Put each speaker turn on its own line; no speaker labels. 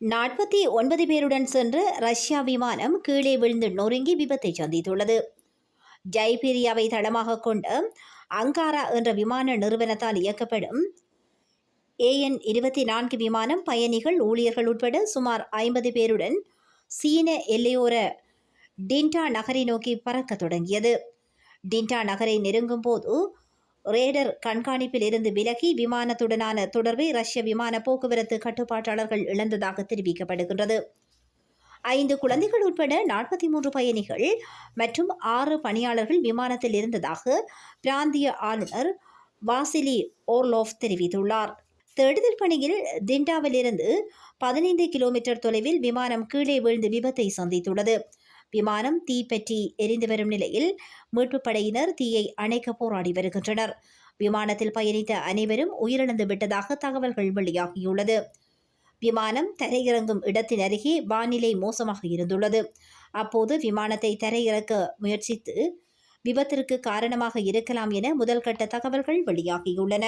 நாற்பத்தி ஒன்பது பேருடன் சென்ற ரஷ்யா விமானம் கீழே விழுந்து நொறுங்கி விபத்தை சந்தித்துள்ளது. ஜைபீரியாவை தளமாக கொண்ட அங்காரா என்ற விமான நிறுவனத்தால் இயக்கப்படும் ஏஎன் இருபத்தி நான்கு விமானம் பயணிகள் ஊழியர்கள் உட்பட சுமார் ஐம்பது பேருடன் சீன எல்லையோர டின்டா நகரை நோக்கி பறக்க தொடங்கியது. டின்டா நகரை நெருங்கும் போது ரேடர் கண்காணிப்பில் இருந்து விலகி விமானத்துடனான தொடர்பை ரஷ்ய விமான போக்குவரத்து கட்டுப்பாட்டாளர்கள் இழந்ததாக தெரிவிக்கப்படுகின்றது. ஐந்து குழந்தைகள் உட்பட நாற்பத்தி மூன்று பயணிகள் மற்றும் ஆறு பணியாளர்கள் விமானத்தில் இருந்ததாக பிராந்திய ஆளுநர் வாசிலி ஓர்லோஃப் தெரிவித்துள்ளார். தேடுதல் பணியில் திண்டாவிலிருந்து பதினைந்து கிலோமீட்டர் தொலைவில் விமானம் கீழே விழுந்து விபத்தை சந்தித்துள்ளது. விமானம் தீப்பற்றி எரிந்து வரும் நிலையில் மீட்புப் படையினர் தீயை அணைக்க போராடி வருகின்றனர். விமானத்தில் பயணித்த அனைவரும் உயிரிழந்து விட்டதாக தகவல்கள் வெளியாகியுள்ளது. விமானம் தரையிறங்கும் இடத்தின் அருகே வானிலை மோசமாக இருந்துள்ளது. அப்போது விமானத்தை தரையிறக்க முயற்சித்து விபத்திற்கு காரணமாக இருக்கலாம் என முதல்கட்ட தகவல்கள் வெளியாகியுள்ளன.